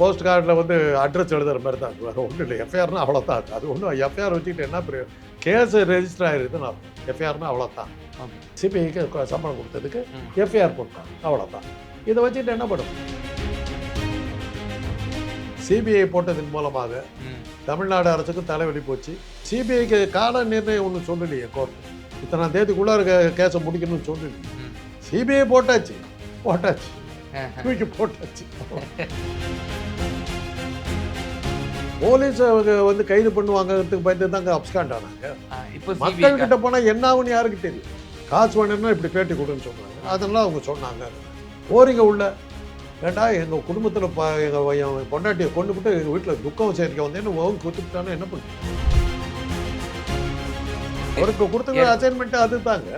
Post கார்டில் வந்து address எழுதுற மாதிரி தான். வேறு ஒன்றும் இல்லை. எஃப்ஐஆர்னா அவ்வளோதான் அது அது ஒன்றும் எஃப்ஐஆர் வச்சுக்கிட்டு என்ன பெரிய கேஸ் ரெஜிஸ்டர் ஆகிருக்குன்னு எஃப்ஐஆர்னா அவ்வளோதான் சிபிஐக்கு சம்பளம் கொடுத்ததுக்கு. எஃப்ஐஆர் போட்டாங்க அவ்வளோதான் இதை வச்சுட்டு என்ன பண்ணும்? சிபிஐ போட்டதன் மூலமாக தமிழ்நாடு அரசுக்கு தலைவலி போச்சு. சிபிஐக்கு கால நிர்ணயம் ஒன்று சொல்லலையே கோர்ட் இத்தனை தேதிக்குள்ளே இருக்க கேஸை முடிக்கணும்னு சொல்லலையே சிபிஐ போட்டாச்சு. போட்டாச்சு. தூக்கி போட்டாச்சு போலீஸ் அவங்க வந்து கைது பண்ணுவாங்கிறதுக்கு பயந்து தாங்க அப்ஸ்காண்ட் ஆனாங்க. மக்கள் கிட்ட போனா என்ன ஆகும்னு யாருக்கு தெரியும்? காசு வேணும்னா இப்படி பேட்டி கொடுன்னு சொன்னாங்க அதெல்லாம் அவங்க சொன்னாங்க. போறீங்க உள்ள. ஏண்டா எங்க குடும்பத்துல ப எங்க என் பொண்டாட்டியை கொண்டு விட்டு எங்க வீட்டுல துக்கம் சேர்க்க வந்தேன்னு அவங்க கொடுத்துட்டானா என்ன பண்ணு? அவருக்கு கொடுத்துக்கிற அசைன்மெண்ட் அதுதாங்க.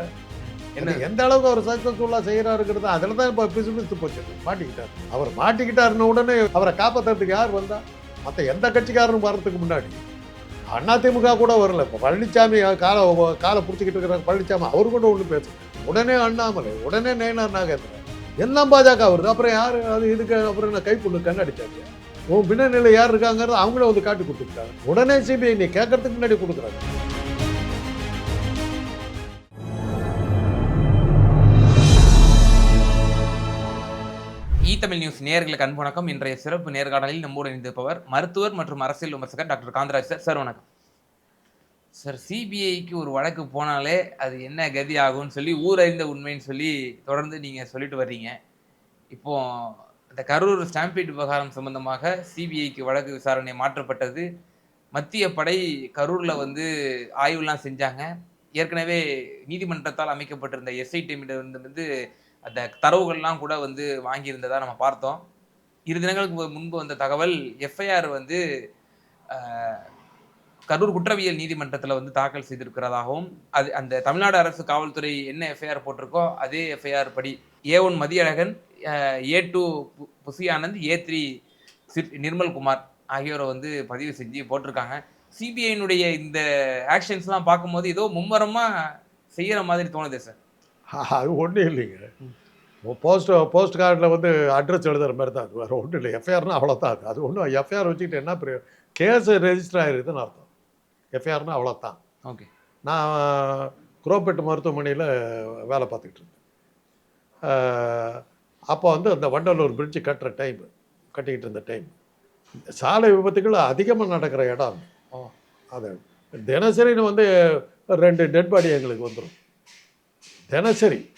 என்ன? எந்த அளவுக்கு அவர் சக்சஸ்ஃபுல்லாக செய்கிறாருங்கிறது அதில் தான் இப்போ பிசு பிசு போச்சு. மாட்டிக்கிட்டார். அவர் மாட்டிக்கிட்டாருன்னு உடனே அவரை காப்பாற்றுறதுக்கு யார் வந்தா? மற்ற எந்த கட்சிக்காரரும் வர்றதுக்கு முன்னாடி. அதிமுக கூட வரல. இப்போ பழனிசாமி காலை காலை பிடிச்சிக்கிட்டு இருக்கிறாங்க பழனிசாமி அவர் கூட ஒன்றும் பேச உடனே அண்ணாமலை உடனே நயனார் நாகேந்திரன். எல்லாம் பாஜக வருது. அப்புறம் யார்? அது இதுக்கு அப்புறம் என்ன கைப்புண்ணு கண்ணடிச்சாங்க உன் பின்னணியில் யார் இருக்காங்கிறது அவங்களே வந்து காட்டி கொடுத்துருக்காங்க உடனே சிபிஐ நீ கேட்கறதுக்கு முன்னாடி கொடுக்குறாங்க. தமிழ் நியூஸ் நேர்களுக்கு அன்பு வணக்கம். இன்றைய சிறப்பு நேர்காணலில் நம்மோடு இணைந்திருப்பவர் மருத்துவர் மற்றும் அரசியல் விமர்சகர் டாக்டர் காந்தராஜ் சார். சார் வணக்கம். சார் சிபிஐக்கு ஒரு வழக்கு போனாலே அது என்ன கதி ஆகும்னு சொல்லி ஊரறிந்த உண்மைன்னு சொல்லி தொடர்ந்து நீங்கள் சொல்லிட்டு வர்றீங்க. இப்போ இந்த கரூர் ஸ்டாம்பீட் விவகாரம் சம்பந்தமாக சிபிஐக்கு வழக்கு விசாரணை மாற்றப்பட்டது. மத்திய படை கரூரில் வந்து ஆய்வுலாம் செஞ்சாங்க. ஏற்கனவே நீதிமன்றத்தால் அமைக்கப்பட்டிருந்த எஸ்ஐ வந்து அந்த தரவுகள்லாம் கூட வந்து வாங்கியிருந்ததா நம்ம பார்த்தோம். இரு தினங்களுக்கு முன்பு வந்த தகவல் எஃப்ஐஆர் வந்து கரூர் குற்றவியல் நீதிமன்றத்தில் வந்து தாக்கல் செய்திருக்கிறதாகவும் அது அந்த தமிழ்நாடு அரசு காவல்துறை என்ன எஃப்ஐஆர் போட்டிருக்கோ அதே எஃப்ஐஆர் படி A one Mathiyazhagan A two Bussy Anand A three Nirmalkumar ஆகியோரை வந்து பதிவு செஞ்சு போட்டிருக்காங்க. சிபிஐனுடைய இந்த ஆக்ஷன்ஸ்லாம் பார்க்கும்போது ஏதோ மும்மரமாக செய்கிற மாதிரி தோணுது சார். அது ஒன்றும் இல்லைங்க. போஸ்ட் போஸ்ட் கார்டில் வந்து அட்ரஸ் எழுதுற மாதிரி தான் அது. வேறு ஒன்றும் இல்லை. எஃப்ஐஆர்னா அவ்வளோதான் அது. அது ஒன்றும் எஃப்ஐஆர் வச்சுக்கிட்டு என்ன பெரிய கேஸ் ரெஜிஸ்டர் ஆகிருக்குதுன்னு அர்த்தம். எஃப்ஐஆர்னா அவ்வளோதான் ஓகே. நான் குரோப்பேட்டு மருத்துவமனையில் வேலை பார்த்துக்கிட்டு இருந்தேன். அப்போ வந்து அந்த வண்டலூர் பிரிட்ஜு கட்டுற டைம் கட்டிக்கிட்டு இருந்த டைம் சாலை விபத்துகள் அதிகமாக நடக்கிற இடம். அது தினசரின்னு வந்து ரெண்டு டெட் பாடி எங்களுக்கு வந்துடும் தினசரி.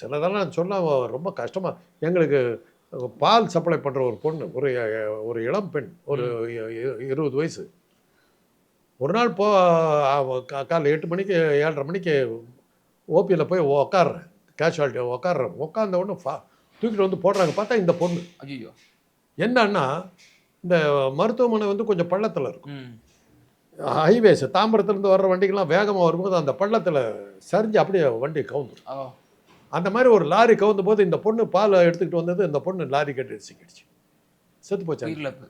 சிலதெல்லாம் சொல்ல ரொம்ப கஷ்டமாக எங்களுக்கு பால் சப்ளை பண்ணுற ஒரு பொண்ணு ஒரு ஒரு இளம் பெண் ஒரு இருபது வயசு. ஒரு நாள் போ அவ கா- காலைல எட்டு மணிக்கு ஏழரை மணிக்கு ஓபியில் போய் உக்காடுறேன் கேஷுவாலிட்டி உக்காடுறேன் உட்காந்த உடனே ஃபா தூக்கிட்டு வந்து போடுறாங்க. பார்த்தா இந்த பொண்ணு. ஐயோ என்னன்னா இந்த மருத்துவமனை வந்து கொஞ்சம் பள்ளத்தில் இருக்கும். ஹைவேஸ் தாம்பரத்துலேருந்து வர்ற வண்டிகள்லாம் வேகமாக வரும்போது அந்த பள்ளத்தில் சரிஞ்சு அப்படியே வண்டி கவுந்துரும் ஓ அந்த மாதிரி ஒரு லாரி கவுந்த போது இந்த பொண்ணு பால் எடுத்துக்கிட்டு வந்தது இந்த பொண்ணு லாரி கட்டி சிக்கிடுச்சு செத்து உயிரிழப்பு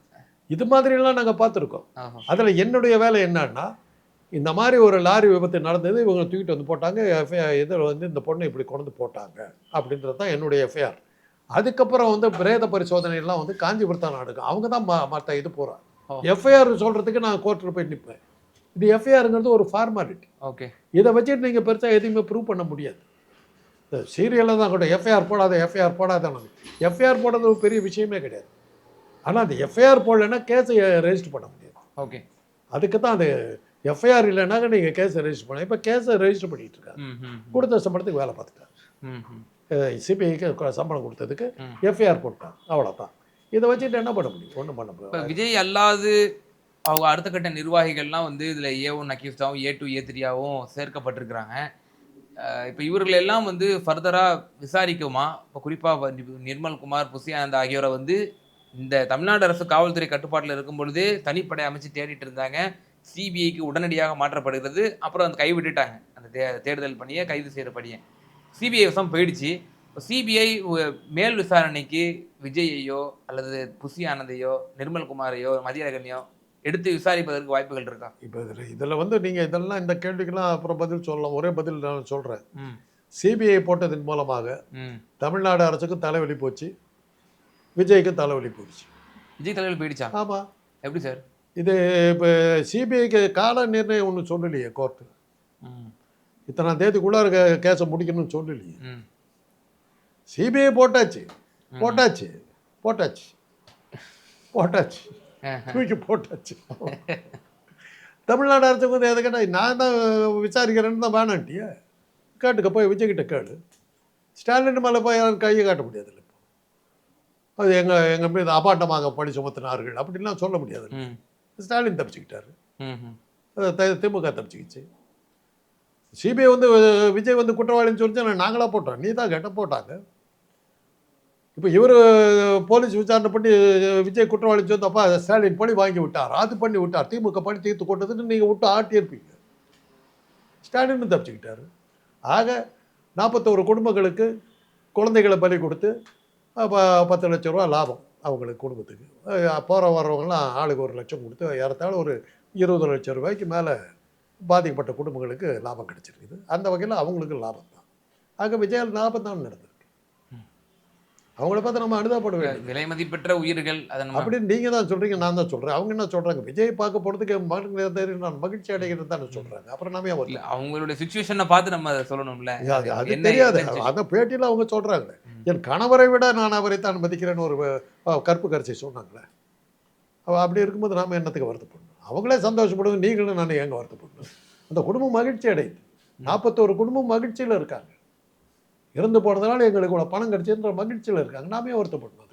இது மாதிரிலாம் நாங்கள் பார்த்துருக்கோம். அதில் என்னுடைய வேலை என்னன்னா இந்த மாதிரி ஒரு லாரி விபத்து நடந்தது இவங்க தூக்கிட்டு வந்து போட்டாங்க எஃப்ஐஆர் இதில் வந்து இந்த பொண்ணை இப்படி கொண்டு போட்டாங்க அப்படின்றது தான் என்னுடைய எஃப்ஐஆர். அதுக்கப்புறம் வந்து பிரேத பரிசோதனை எல்லாம் வந்து காஞ்சிபுரத்தான் நடக்கும். அவங்க தான் மற்ற இது. போகிறாங்க எஃப்ஐஆர் சொல்கிறதுக்கு நான் கோர்ட்டில் போய் நிற்பேன் இது எஃப்ஐஆருங்கிறது ஒரு ஃபார்மாலிட்டி ஓகே. இதை வச்சுட்டு நீங்கள் பெருசாக எதையுமே ப்ரூவ் பண்ண முடியாது. சீரியலில் தான் கூட எஃப்ஐஆர் போடாத எஃப்ஐஆர் போடாத எஃப்ஐஆர் போடுறது ஒரு பெரிய விஷயமே கிடையாது. ஆனால் அந்த எஃப்ஐஆர் போடலைன்னா கேஸை ரெஜிஸ்டர் பண்ண முடியாது. ஓகே. அதுக்கு தான் அது எஃப்ஐஆர் இல்லைனாக்க நீங்கள் கேஸை ரெஜிஸ்டர் பண்ண. இப்போ கேஸை ரெஜிஸ்டர் பண்ணிட்டு இருக்காங்க கொடுத்த சம்பளத்துக்கு வேலை பார்த்துட்டாங்க சிபிஐக்கு சம்பளம் கொடுத்ததுக்கு. எஃப்ஐஆர் போட்டாங்க அவ்வளோதான் இதை வச்சுட்டு என்ன பண்ண முடியும்? ஒன்றும் பண்ண இப்போ விஜய் அல்லாது அவங்க அடுத்த கட்ட நிர்வாகிகள்லாம் வந்து இதில் ஏ ஒன் அக்யூஸ்டாகவும் ஏ டூ ஏ த்ரீயாகவும் சேர்க்கப்பட்டிருக்கிறாங்க. இப்போ இவர்கள் எல்லாம் வந்து ஃபர்தராக விசாரிக்குமா? இப்போ குறிப்பாக நிர்மல்குமார் புசியானந்த் ஆகியோரை வந்து இந்த தமிழ்நாடு அரசு காவல்துறை கட்டுப்பாட்டில் இருக்கும் பொழுதே தனிப்படை அமைச்சு தேடிட்டு இருந்தாங்க. சிபிஐக்கு உடனடியாக மாற்றப்படுகிறது. அப்புறம் அந்த கைவிட்டுட்டாங்க. அந்த தே தேடுதல் பணியை கைது செய்கிற பணியை. சிபிஐ வசம் போயிடுச்சு. சிபிஐ மேல் விசாரணைக்கு விஜயையோ அல்லது புசி ஆனந்தையோ நிர்மல்குமாரையோ மதியழகனையோ எடுத்து விசாரிப்பதற்கு வாய்ப்புகள் இருக்கா? இப்போ இதில் இதில் வந்து நீங்கள் இதெல்லாம் இந்த கேள்விக்கெல்லாம் அப்புறம் பதில் சொல்லலாம். ஒரே பதில் நான் சொல்கிறேன் சிபிஐ போட்டதன் மூலமாக தமிழ்நாடு அரசுக்கும் தலைவலி போச்சு. விஜய்க்கும் தலைவலி போச்சு. விஜய் தலைவர் போயிடுச்சா? ஆமாம் எப்படி சார்? இது இப்போ சிபிஐக்கு கால நிர்ணயம் ஒன்று சொல்லலையே கோர்ட்டு. ம். இத்தனாம் தேதிக்குள்ளார கே- கேஸை முடிக்கணும்னு சொல்லலையே. சிபிஐ போட்டாச்சு. போட்டாச்சு. போட்டாச்சு. போட்டாச்சு. தூக்கி போட்டாச்சு. தமிழ்நாடு அரசுக்கு வந்து எதை கேட்டால் நான் தான் விசாரிக்கிறேன்னு தான் வேணான்ட்டியே. கேட்டுக்க போய் விஜய்கிட்ட கேளு. ஸ்டாலின் மேலே போய் யாரும் கையை காட்ட முடியாதுல்ல இப்போ. அது எங்கள் எங்கள் மீது அபாண்டமாக பழி சுமத்தினார்கள் அப்படின்லாம் சொல்ல முடியாது ஸ்டாலின் தப்பிச்சுக்கிட்டாரு. திமுக தப்பிச்சுக்கிச்சு. சிபிஐ வந்து விஜய் வந்து குற்றவாளின்னு சொல்லிச்சு நாங்களாக போட்டோம். நீ தான் கேட்ட போட்டாங்க. இப்போ இவர் போலீஸ் விசாரணை பண்ணி விஜய் குற்றவாளி சொல்லி ஸ்டாலின் பழி வாங்கி விட்டார். அது பண்ணி விட்டார். திமுக பண்ணி தீர்த்து கொண்டதுன்னு நீங்கள் விட்டு ஆட்டியிருப்பீங்க. ஸ்டாலின் தப்பிச்சுக்கிட்டாரு. ஆக நாற்பத்தோரு குடும்பங்களுக்கு குழந்தைகளை பலி கொடுத்து பத்து லட்ச ரூபா லாபம் அவங்களுக்கு குடும்பத்துக்கு. போகிற வர்றவங்கலாம் ஆளுக்கு ஒரு லட்சம் கொடுத்து ஏறத்தாழ ஒரு இருபது லட்சம் ரூபாய்க்கு மேலே பாதிக்கப்பட்ட குடும்பங்களுக்கு லாபம் கிடைச்சிருக்குது. அந்த வகையில் அவங்களுக்கு லாபம் தான். ஆக விஜயால் லாபம் தான் நடந்தது. அவங்கள பார்த்து நம்ம அனுதாபட வேண்டும் விலை மதிப்பெற்ற உயிர்கள் அதை நம்ம அப்படின்னு நீங்கள் தான் சொல்கிறீங்க நான் தான் சொல்கிறேன் அவங்க என்ன சொல்கிறாங்க விஜய் பார்க்க போகிறதுக்கு மகிழ்ச்சி நான் மகிழ்ச்சி அடைகிறது தானே சொல்கிறாங்க அப்புறம் நாம வரல? அவங்களுடைய சுச்சுவேஷனை பார்த்து நம்ம சொல்லணும்ல. அது தெரியாது? அந்த பேட்டியில் அவங்க சொல்கிறாங்க ம். என் கணவரை விட நான் அவரை தான் மதிக்கிறேன்னு ஒரு கற்பு கரிசி சொன்னாங்களே. அப்படி இருக்கும்போது நாம என்னத்துக்கு வருத்தப்படணும்? அவங்களே சந்தோஷப்படுவது நீங்களும் நான் எங்க வருத்தப்படணும்? அந்த குடும்பம் மகிழ்ச்சி அடையுது. நாற்பத்தோரு குடும்பம் மகிழ்ச்சியில் இருக்காங்க. இறந்து போனதுனால எங்களுக்கு இவ்வளோ பணம் கிடைச்சுன்ற மகிழ்ச்சியில் இருக்காங்க. நாமே வருத்தப்படணும்.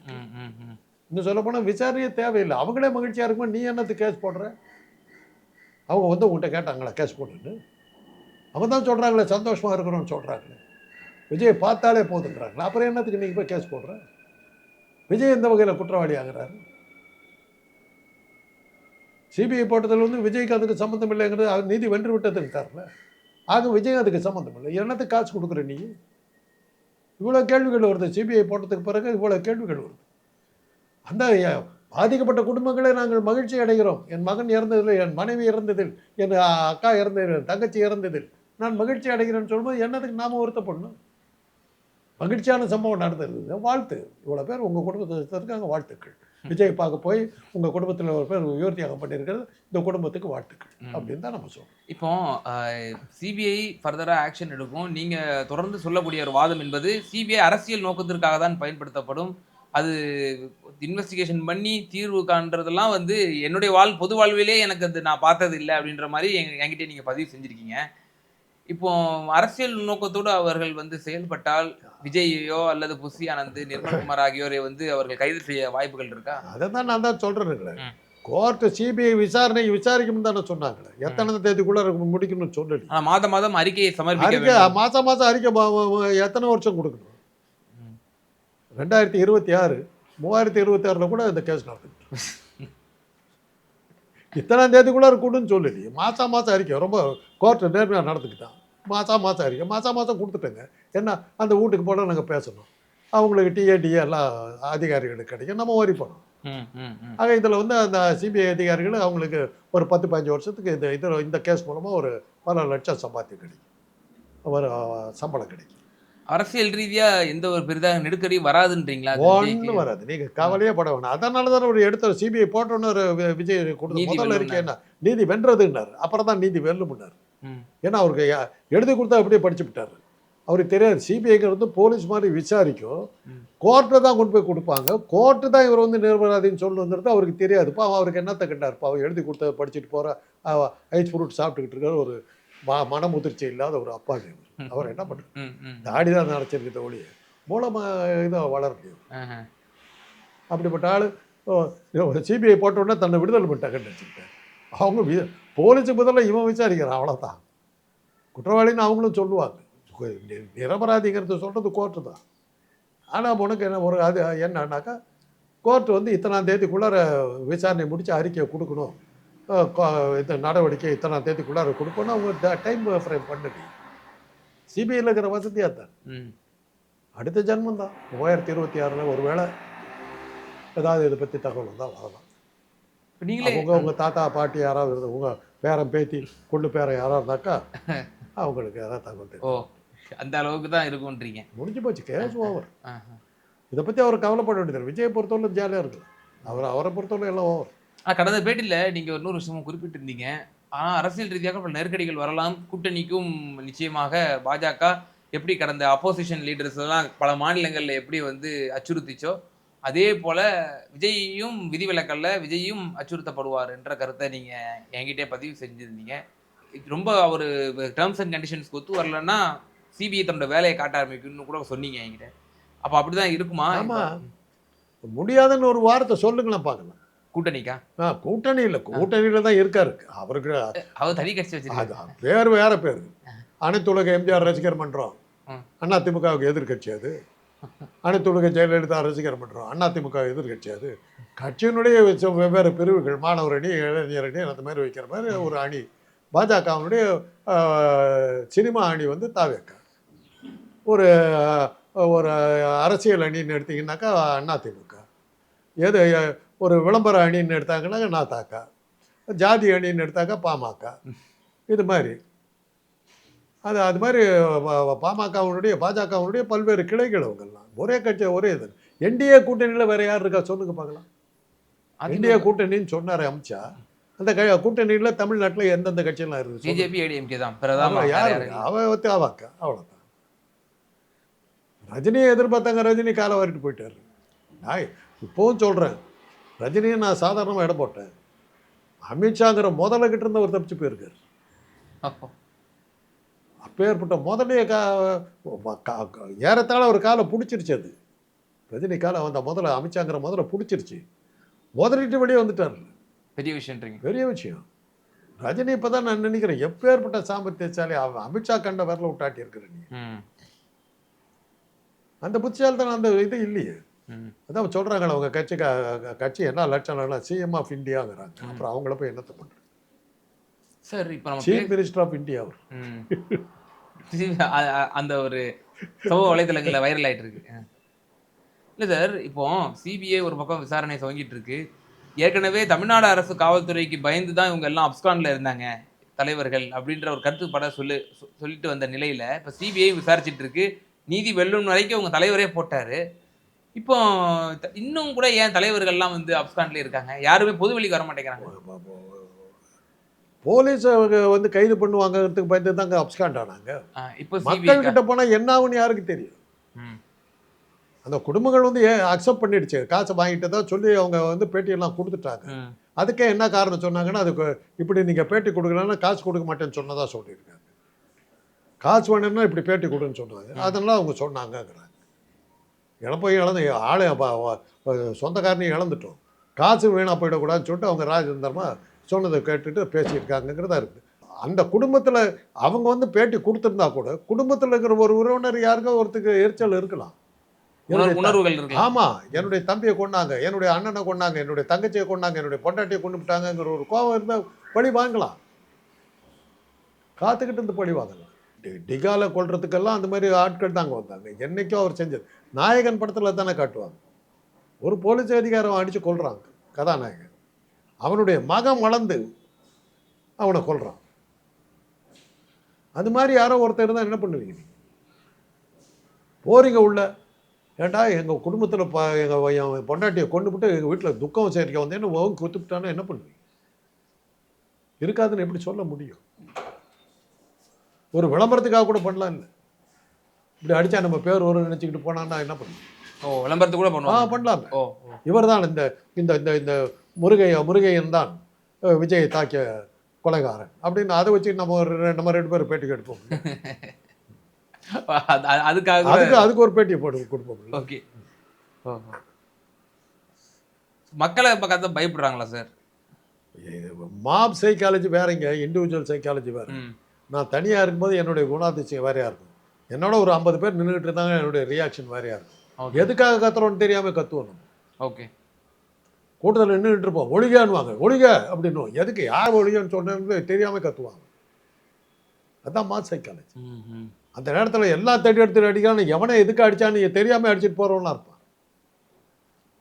இன்னும் சொல்ல போனால் விசாரணையே தேவையில்லை. அவங்களே மகிழ்ச்சியாக இருக்கும்போது நீ என்னத்துக்கு கேஸ் போடுற? அவங்க வந்து உங்கள்கிட்ட கேட்டாங்களா கேஸ் போடுன்னு? அவங்க தான் சொல்கிறாங்களே சந்தோஷமாக இருக்கிறோம்னு சொல்கிறாங்களே விஜய் பார்த்தாலே போதுங்கிறாங்களா அப்புறம் என்னத்துக்கு நீங்கள் போய் கேஸ் போடுற? விஜய் எந்த வகையில் குற்றவாளி ஆகுறாரு? சிபிஐ போட்டதில் வந்து விஜய்க்கு அதுக்கு சம்மந்தம் இல்லைங்கிறது நீதி வென்று விட்டதுன்ட்டார்ல ஆக விஜய் அதுக்கு சம்மந்தம் இல்லை. என்னத்துக்கு காசு கொடுக்குற நீ? இவ்வளோ கேள்விகள் வருது. சிபிஐ போட்டதுக்கு பிறகு இவ்வளோ கேள்விகள் வருது. அந்த பாதிக்கப்பட்ட குடும்பங்களே நாங்கள் மகிழ்ச்சி அடைகிறோம். என் மகன் இறந்ததில் என் மனைவி இறந்ததில் என் அக்கா இறந்ததில் என் தங்கச்சி இறந்ததில் நான் மகிழ்ச்சி அடைகிறேன்னு சொல்லும்போது என்னதுக்கு நாம வருத்தப்படணும்? மகிழ்ச்சியான சம்பவம் நடந்திருக்குது வாழ்த்து. இவ்வளோ பேர் உங்கள் குடும்பத்தில் இருக்காங்க வாழ்த்துக்கள். விஜய் பார்க்க போய் உங்கள் குடும்பத்தில் ஒரு பேர் உயர்த்தியாகம் பண்ணியிருக்கிறது இந்த குடும்பத்துக்கு வாழ்த்துக்கள். அப்படின்னு தான் நம்ம சொல்றோம். இப்போ சிபிஐ ஃபர்தரா ஆக்ஷன் எடுக்கும். நீங்க தொடர்ந்து சொல்லக்கூடிய ஒரு வாதம் என்பது சிபிஐ அரசியல் நோக்கத்திற்காக தான் பயன்படுத்தப்படும். அது இன்வெஸ்டிகேஷன் பண்ணி தீர்வு காண்றதெல்லாம் வந்து என்னுடைய வாழ் பொது வாழ்விலே எனக்கு அது நான் பார்த்தது இல்லை அப்படின்ற மாதிரி என்கிட்ட நீங்க பதிவு செஞ்சிருக்கீங்க. இப்போ அரசியல் நோக்கத்தோடு அவர்கள் வந்து செயல்பட்டால் விஜயையோ அல்லது புசி ஆனந்த் நிர்மல்குமார் ஆகியோரை வந்து அவர்கள் கைது செய்ய வாய்ப்புகள் இருக்கா? அதை தான் நான் தான் சொல்கிறேனுங்களே. கோர்ட்டு சிபிஐ விசாரணை விசாரிக்கணும் தானே சொன்னாங்களே. எத்தனை தேதிக்குள்ளே முடிக்கணும்னு சொல்லி மாதம் மாதம் அறிக்கையை சமர்ப்பிக்க மாதம் மாதம் அறிக்கை எத்தனை வருஷம் கொடுக்கணும். ரெண்டாயிரத்தி இருபத்தி ஆறு மூவாயிரத்தி இருபத்தி ஆறில் கூட இந்த கேஸ் நடந்துச்சு. இத்தனாம் தேதிக்குள்ளே கொடுன்னு சொல்லலையே மாதம் மாதம் அறிக்கை ரொம்ப கோர்ட்டு நேர்மையாக நடந்துக்கிட்டான். மாதம் மாதம் அறிக்கை மாதம் மாதம் கொடுத்துட்டேங்க. என்ன அந்த வீட்டுக்கு போனால் நாங்கள் பேசணும். அவங்களுக்கு டிஏ டிஏ எல்லாம் அதிகாரிகளுக்கு கிடைக்கும். நம்ம வரி பண்ணணும் ம், ம், ம். ஆக இதில் வந்து அந்த சிபிஐ அதிகாரிகள் அவங்களுக்கு ஒரு பத்து பதினஞ்சு வருஷத்துக்கு இந்த இது இந்த கேஸ் மூலமாக ஒரு பல லட்சம் சம்பாத்தியம் கிடைக்கும். ஒரு சம்பளம் கிடைக்கும். அரசியல் ரீதியா எந்த ஒரு பெரிதாக நெருக்கடி வராதுன்றீங்களா? ஒன்றும் வராது. நீங்கள் கவலையே பட வேணாம். அதனால தானே ஒரு எடுத்த சிபிஐ போட்டோன்னு ஒரு விஜய் கொடுத்த முதல்ல வெல்லும்னாரு. இருக்கே என்ன? நீதி வென்றதுன்னாரு. அப்புறம் தான் நீதி வெல்லும்னாரு. ம், ஏன்னா அவருக்கு எழுதி கொடுத்தா அப்படியே படிச்சு விட்டாரு. அவருக்கு தெரியாது. சிபிஐங்கிறது போலீஸ் மாதிரி விசாரிக்கும். கோர்ட்டில் தான் கொண்டு போய் கொடுப்பாங்க. கோர்ட்டு தான் இவர் வந்து நிரபராதின்னு சொல்லணுங்கிறது அவருக்கு தெரியாது. பாவம் அவருக்கு என்னத்தை கண்டார்? பாவம் எழுதி கொடுத்த படிச்சுட்டு போகிற ஐஸ் ஃப்ரூட் சாப்பிட்டுக்கிட்டு இருக்கிற ஒரு ம மனமுதிர்ச்சி இல்லாத ஒரு அப்பாவி அவர். அவர் என்ன பண்ணுறாரு. தாடி தான் நினச்சிருக்கிற ஒழிய மூலமாக இதை வளர முடியும். அப்படிப்பட்ட ஆள் சிபிஐ போட்ட உடனே தன்னை விடுதலை பண்ணிட்டாங்கன்னு வச்சுக்கிட்டேன் அவங்க போலீஸுக்கு பதிலாக இவன் விசாரிக்கிறான் அவ்வளோதான் குற்றவாளின்னு அவங்களும் சொல்லுவாங்க. நிரபராதிங்கிறது சொல்கிறது கோர்ட்டு தான். ஆனால் உனக்கு என்ன ஒரு அது என்னன்னாக்கா கோர்ட்டு வந்து இத்தனாம் தேதிக்குள்ளார விசாரணை முடித்து அறிக்கையை கொடுக்கணும். இந்த நடவடிக்கை இத்தனாம் தேதிக்குள்ளார கொடுக்கணும். அவங்க டைம் ஃப்ரேம் பண்ணுங்க சிபிஐயில் இருக்கிற வசதியாக தான். அடுத்த ஜென்மம் தான். மூவாயிரத்தி இருபத்தி ஆறில் ஒரு வேளை ஏதாவது இதை பற்றி தகவல் தான் வரலாம். நீங்களே அவங்க உங்க தாத்தா பாட்டி யாராவது இருந்து உங்க பேரன் பேத்தி கொள்ளு பேரன் யாராவது இருந்தாக்கா அவங்களுக்கு ஏதாவது தகவல் தெரியும். ஓ அந்த அளவுக்கு தான் இருக்கும்ன்றீங்க முடிஞ்சு போச்சு கேஸ் ஓவர். இதை பற்றி அவர் கவலைப்பட வேண்டியது விஜயை பொறுத்தவரை ஜாலியாக இருக்கு அவர் அவரை பொறுத்தவரை எல்லாம் ஓவர். ஆனா கடந்த பேட்டியில நீங்க ஒரு நூறு விஷயமும் குறிப்பிட்டிருந்தீங்க. ஆனா அரசியல் ரீதியாக பல நெருக்கடிகள் வரலாம். கூட்டணிக்கும் நிச்சயமாக பாஜக எப்படி கடந்த அப்போசிஷன் லீடர்ஸ் எல்லாம் பல மாநிலங்கள்ல எப்படி வந்து அச்சுறுத்திச்சோ அதே போல விஜய்யும் விதிவிலக்கல்ல விஜயும் அச்சுறுத்தப்படுவார் என்ற கருத்தை நீங்க என்கிட்டே பதிவு செஞ்சிருந்தீங்க. ரொம்ப ஒரு டேர்ம்ஸ் அண்ட் கண்டிஷன்ஸ்க்கு ஒத்து வரலன்னா சிபிஐ தன்னோட வேலையை காட்ட ஆரம்பிக்கும்னு கூட சொன்னீங்க என்கிட்ட. அப்ப அப்படிதான் இருக்குமா? ஆமா. முடியாதுன்னு ஒரு வார்த்தை சொல்லுங்களேன் பார்க்கலாம் கூட்டணிக்கா? ஆ கூட்டணி இல்லை. கூட்டணியில தான் இருக்காரு. அவருக்கு அவர் தனி கட்சி வச்சிருக்காரு. பேர் வேற பேர். அனைத்து உலக எம்ஜிஆர் ரசிகர் மன்றம். ம். அண்ணா திமுகவுக்கு எதிர்கட்சி அது. அனைத்துலக ஜெயலலிதா ரசிகர் மன்றம் அண்ணா திமுக எதிர்கட்சி அது. கட்சியினுடைய வெவ்வேறு பிரிவுகள் மாணவர் அணி இளைஞர் அணி அந்த மாதிரி வைக்கிற மாதிரி ஒரு அணி. பாஜகவினுடைய சினிமா அணி வந்து தாவேக்கா. ஒரு ஒரு அரசியல் அணின்னு எடுத்தீங்கன்னாக்கா அண்ணா திமுக எது ஒரு விளம்பர அணின்னு எடுத்தாங்கன்னாக்கா நாத்தாக்கா ஜாதி அணின்னு எடுத்தாக்கா பாமக. இது மாதிரி. அது அது மாதிரி ப- ப- பாமகவினுடைய பாஜகவினுடைய பல்வேறு கிளைகள் அவங்கெல்லாம். ஒரே கட்சி ஒரே இது. என்டிஏ கூட்டணியில் வேற யார் இருக்கா சொல்லுங்க பார்க்கலாம். என்டிஏ கூட்டணின்னு சொன்னார் அமித்ஷா. அந்த க கூட்டணியில் தமிழ்நாட்டில் எந்தெந்த கட்சியெல்லாம் இருக்குது. பிஜேபி ஏடிஎம்கே தான். பிரதம யாரு? அவ ஒத்தி ஆவாக்க அவ்வளோதான் ரஜினியை எதிர்பார்த்தாங்க ரஜினி காலை வாரிட்டு போயிட்டாரு. நான் இப்போவும் சொல்கிறேன் ரஜினியை நான் சாதாரணமாக இடம் போட்டேன். அமித்ஷாங்கிற முதல்ல கிட்ட இருந்து அவர் தப்பிச்சு போயிருக்காரு. அப்பேற்பட்ட முதலைய கா ஏறத்தாழ ஒரு காலை பிடிச்சிருச்சு அது. ரஜினி காலை வந்த முதல்ல அமித்ஷாங்கிற முதல்ல பிடிச்சிருச்சு. முதலிட்டு வெளியே வந்துட்டார். பெரிய விஷயம்ன்றீங்க. பெரிய விஷயம். ரஜினி இப்போ தான் நான் நினைக்கிறேன் எப்பேற்பட்ட சாமர்த்தியசாலி அவன் அமித்ஷா கண்ட விரல விட்டாட்டி இருக்கிற நீ. அந்த புத்திசாலித்தனம் அந்த இது இல்லையே. அதான் சொல்கிறாங்களே அவங்க கட்சி கட்சி என்ன லட்சணம்னா சிஎம் ஆஃப் இந்தியாங்கிறாங்க. அப்புறம் அவங்கள போய் என்னத்தை பண்ணுறது சார் இப்போ நம்ம சீஃப் மினிஸ்டர் ஆஃப் இந்தியா அவர். அந்த ஒரு சமூக வலைதளங்கள்ல வைரல் ஆயிட்டு இருக்கு இல்லை சார் இப்போ சிபிஐ ஒரு பக்கம் விசாரணை துவங்கிட்டு இருக்கு. ஏற்கனவே தமிழ்நாடு அரசு காவல்துறைக்கு பயந்து தான் இவங்க எல்லாம் அப்ஸ்கான்ல இருந்தாங்க தலைவர்கள் அப்படின்ற ஒரு கருத்துப்பட சொல்லு சொ- சொல்லிட்டு வந்த நிலையில இப்போ சிபிஐ விசாரிச்சிட்டு இருக்கு. நீதி வெல்லும் வரைக்கும் உங்க தலைவரே போட்டாரு. இப்போ இன்னும் கூட ஏன் தலைவர்கள்லாம் வந்து அப்ஸ்கான்ல இருக்காங்க? யாருமே பொது வெளிக்கு வர மாட்டேங்கிறாங்க போலீஸ் அவங்க வந்து கைது பண்ணுவாங்கிறதுக்கு பயந்து தாங்க அப்ஸ்காண்ட் ஆனாங்க இப்போ மக்கள் கிட்ட போனால் என்ன ஆகும்னு யாருக்கு தெரியும்? அந்த குடும்பங்கள் வந்து அக்செப்ட் பண்ணிடுச்சு? காசை வாங்கிட்டு தான் சொல்லி அவங்க வந்து பேட்டியெல்லாம் கொடுத்துட்டாங்க. அதுக்கே என்ன காரணம் சொன்னாங்கன்னா அதுக்கு இப்படி நீங்கள் பேட்டி கொடுக்கலன்னா காசு கொடுக்க மாட்டேன்னு சொன்னதா சொல்லியிருக்காங்க. காசு வேணும்னா இப்படி பேட்டி கொடுன்னு சொன்னாங்க. அதனால அவங்க சொன்னாங்கங்கிறாங்க. இழப்பையும் இழந்து ஆளை சொந்தக்காரனையும் இழந்துட்டோம். காசு வீணாக போயிடக்கூடாதுன்னு சொல்லிட்டு அவங்க ராஜேந்திரமா சொன்னதை கேட்டுட்டு பேசியிருக்காங்கங்கிறதா இருக்குது அந்த குடும்பத்தில் அவங்க வந்து பேட்டி கொடுத்துருந்தா கூட குடும்பத்தில் இருக்கிற ஒரு உறவினர் யாருக்கோ ஒருத்தருக்கு எரிச்சல் இருக்கலாம். உணர்வு உணர்வுகள் இருக்கு ஆமா என்னுடைய தம்பியை கொண்டாங்க என்னுடைய அண்ணனை கொண்டாங்க என்னுடைய தங்கச்சியை கொண்டாங்க என்னுடைய பொண்டாட்டியை கொண்டு விட்டாங்கங்கிற ஒரு கோபம் இருந்தால் பழி வாங்கலாம். காத்துக்கிட்டு இருந்து பழி வாங்கலாம். டிகால கொல்றதுக்கெல்லாம் அந்த மாதிரி ஆட்கள் தாங்க வந்தாங்க. என்னைக்கும் அவர் செஞ்சது. நாயகன் படத்துல தானே காட்டுவாங்க. ஒரு போலீஸ் அதிகாரம் அடிச்சு கொல்றாங்க. கதாநாயகன். அவனுடைய மகன் வளர்ந்து அவனை கொள்கிறான் அது மாதிரி யாரோ ஒருத்தர் இருந்தால் என்ன பண்ணுவீங்க போறீங்க உள்ள. ஏண்டா எங்கள் குடும்பத்தில் ப எங்கள் என் பொண்டாட்டியை கொண்டு விட்டு எங்கள் வீட்டில் துக்கம் சேர்க்க வந்தேன்னு ஓங்க குத்துப்பிட்டானா என்ன பண்ணுவீங்க? இருக்காதுன்னு எப்படி சொல்ல முடியும்? ஒரு விளம்பரத்துக்காக கூட பண்ணலாம் இல்லை. இப்படி அடித்தா நம்ம பேர் ஒரு நினச்சிக்கிட்டு போனான்னா என்ன பண்ணுவோம் ஓ விளம்பரத்து கூட ஆ பண்ணுவாங்க பண்ணலாம். ஓ இவர் தான் இந்த இந்த இந்த இந்த முருகை முருகையன் தான் விஜயை தாக்கிய கொலைகாரன். அப்படின்னு அதை வச்சு நம்ம ஒரு நம்ம ரெண்டு பேரும் பேட்டி எடுப்போம் அது- அது- அதுக்காக அதுக்கு அதுக்கு ஒரு பேட்டியை போட்டு கொடுப்போம். ஓகே. மக்களை பக்கத்துல பயப்படுறாங்களா சார் மாப் சைக்காலஜி வேறங்க இண்டிவிஜுவல் சைக்காலஜி வேற. நான் தனியாக இருக்கும்போது என்னுடைய குணாதிசயம் வேறையா இருக்கும். என்னோட ஒரு ஐம்பது பேர் நின்றுட்டு இருந்தாங்க என்னுடைய ரியாக்ஷன் வேறையா இருக்கும். எதுக்காக கத்துறோம்னு தெரியாம கத்துவோம் நம்ம. ஓகே கூட்டத்தில் நின்றுட்டு இருப்போம் ஒழிகான்னுவாங்க ஒழிக அப்படின்னுவோம். எதுக்கு? யார் ஒழிகன்னு சொன்னது தெரியாம கத்துவாங்க. அதான் மாஸ் சைக்காலஜி. அந்த நேரத்தில் எல்லா தடி எடுத்து அடிக்கிறான்னு எவனை எதுக்கு அடிச்சான்னு தெரியாம அடிச்சிட்டு போறவனா இருப்பான்.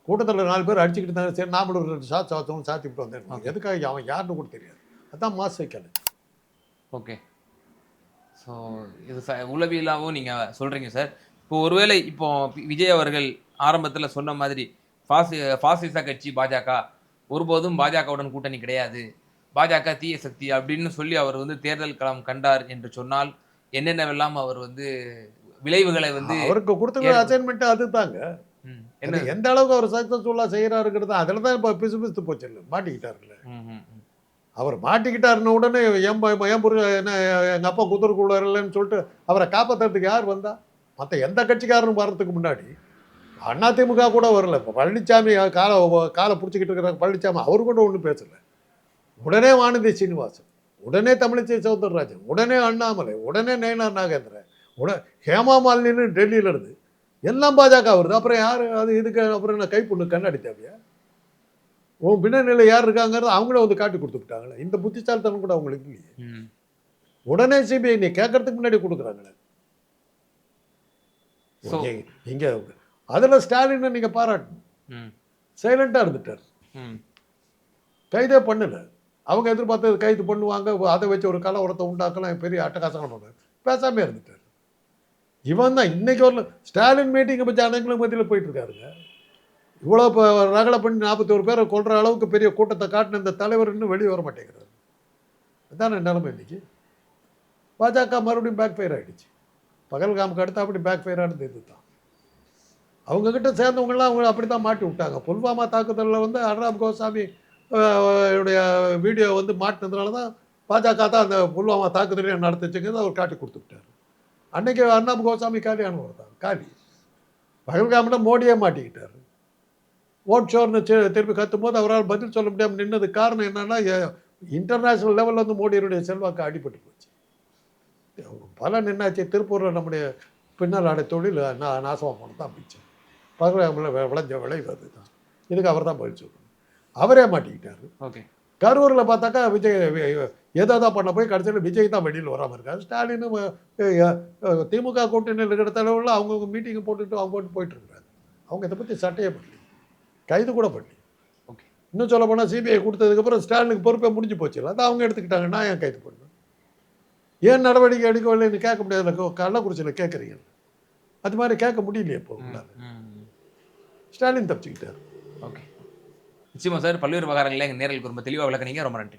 கூட்டத்தில் நாலு பேர் அடிச்சுக்கிட்டு இருந்தாங்க. சரி நாமளும் ஒரு ரெண்டு சாத்து சாத்தவும் சாத்திட்டு வந்தேன் எதுக்காக அவன் யாருன்னு கூட தெரியாது. அதான் மாஸ் சைக்காலஜி. ஓகே ஸோ இது உளவியலாகவும் நீங்கள் சொல்கிறீங்க சார். இப்போ ஒருவேளை இப்போ விஜய் அவர்கள் ஆரம்பத்தில் சொன்ன மாதிரி பாசி பாசிச கட்சி பாஜக ஒருபோதும் பாஜகவுடன் கூட்டணி கிடையாது. பாஜக தீய சக்தி அப்படின்னு சொல்லி அவர் வந்து தேர்தல் களம் கண்டார் என்று சொன்னால் என்னென்னவெல்லாம் அவர் வந்து விளைவுகளை வந்து அவருக்கு ஏற்படும். அசைன்மெண்ட் அது என்ன எந்த அளவுக்கு அவர் சக்சஸ்ஃபுல்லா செய்யறாருங்கிறது அதுல தான். இப்போ பிசு பிசுத்து போச்சு இல்லை மாட்டிக்கிட்டாருல்ல. அவர் மாட்டிக்கிட்டாருன்னு உடனே என் என் புருஷன் என்ன எங்க அப்பா குதிரைக்குள்ளாருலன்னு சொல்லிட்டு அவரை காப்பாத்துறதுக்கு யார் வந்தா? மற்ற எந்த கட்சிக்காரனும் வர்றதுக்கு முன்னாடி அதிமுக கூட வரல. இப்போ பழனிசாமி காலை காலை பிடிச்சிக்கிட்டு இருக்கிற பழனிசாமி அவர் கூட ஒன்றும் பேசல. உடனே வானதி சீனிவாசன் உடனே தமிழிசை சவுந்தரராஜன் உடனே அண்ணாமலை உடனே நயனார் நாகேந்திரன் உட ஹேமா மாலினின்னு டெல்லியில இருந்து எல்லாம் பாஜக வருது. அப்புறம் யார் அது இதுக்கு அப்புறம் என்ன கைப்புண்ணு கண்ணாடி தேவையா? உன் பின்னணியில் யார் இருக்காங்கிறது அவங்களே வந்து காட்டி கொடுத்துட்டாங்களே இந்த புத்திசாலித்தனம் கூட அவங்களுக்கு இல்லையே. உடனே சிபிஐ நீ கேட்கறதுக்கு முன்னாடி கொடுக்குறாங்களே. இங்க- அதில் ஸ்டாலினை நீங்க பாராட்டணும். ம், சைலண்டா இருந்துட்டார். ம். கைதே பண்ணல. அவங்க எதிர்பார்த்தது கைது பண்ணுவாங்க அதை வச்சு ஒரு கலவரத்தை உண்டாக்கலாம் பெரிய அட்டகாசம் பண்ணுவாங்க பேசாமே இருந்துட்டார். இவன் தான் இன்னைக்கு ஒரு ஸ்டாலின் மீட்டிங்கை பற்றி அனைங்களும் மத்தியில் போயிட்டு இருக்காருங்க. இவ்வளோ இப்போ ரகலை பண்ணி நாற்பத்தோரு பேரை கொல்ற அளவுக்கு பெரிய கூட்டத்தை காட்டின இந்த தலைவர் இன்னும் வெளியே வர மாட்டேங்கிறார். அதான நிலைமை இன்னைக்கு? பாஜக மறுபடியும் பேக் ஃபயர் ஆயிடுச்சு. பகல்காமுக்கு அடுத்து அப்படி பேக் ஃபயர் ஆனது இது தான் அவங்கக்கிட்ட சேர்ந்தவங்களாம் அவங்க அப்படி தான் மாட்டி விட்டாங்க. புல்வாமா தாக்குதலில் வந்து அனுராப் கோசாமி உடைய வீடியோ வந்து மாட்டினதுனால தான் பாஜக தான் அந்த புல்வாமா தாக்குதலையும் நடத்துச்சுங்கிறது அவர் காட்டி கொடுத்துட்டாரு அன்னைக்கு அர்ணாப் கோசாமி காலியானவர் தான் காலி. பகல்காமில் மோடியே மாட்டிக்கிட்டார். ஓட் ஷோர்னு திருப்பி கத்தும் போது அவரால் பதில் சொல்ல முடியாமல் நின்னது காரணம் என்னன்னா இன்டர்நேஷ்னல் லெவலில் வந்து மோடியினுடைய செல்வாக்கு அடிபட்டு போச்சு. பலன் என்னாச்சு? திருப்பூரில் நம்முடைய பின்னல் அடை தொழில் நான் நாசமாக போனது தான் பிச்சு பகல்காமில் விளைஞ்ச விளைவு அதுதான். இதுக்கு அவர் தான் பதில் சொல்லணும் அவரே மாட்டிக்கிட்டாரு. ஓகே. கரூரில் பார்த்தாக்கா விஜய் ஏதோ தான் பண்ண போய் கடைசியில் விஜய் தான் வெளியில் வராமல் இருக்காரு. ஸ்டாலினும் திமுக கூட்டணியில் இருக்கிற தலைவர்கள் அவங்கவுங்க மீட்டிங் போட்டுட்டு அவங்க போட்டு போயிட்டு இருக்காங்க. அவங்க இதை பற்றி சட்டையே பண்ணல கைது கூட பண்ணி ஓகே. இன்னும் சொல்ல போனால் சிபிஐ கொடுத்ததுக்கப்புறம் ஸ்டாலினுக்கு பொறுப்பே முடிஞ்சு போச்சு. அதை அவங்க எடுத்துக்கிட்டாங்க. நான் ஏன் கைது பண்ணேன் ஏன் நடவடிக்கை எடுக்கவில்லைன்னு கேட்க முடியாதுல கோ- கள்ளக்குறிச்சியில் கேட்குறீங்க. அது மாதிரி கேட்க முடியலையே இப்போ உங்களால. ஸ்டாலின் தப்பிச்சுக்கிட்டார். ஓகே. நிச்சயமா சார் பல்வேறு விவகாரங்களில் எங்கள் நேரில் ரொம்ப தெளிவாக விளக்குனீங்க. ரொம்ப நன்றி.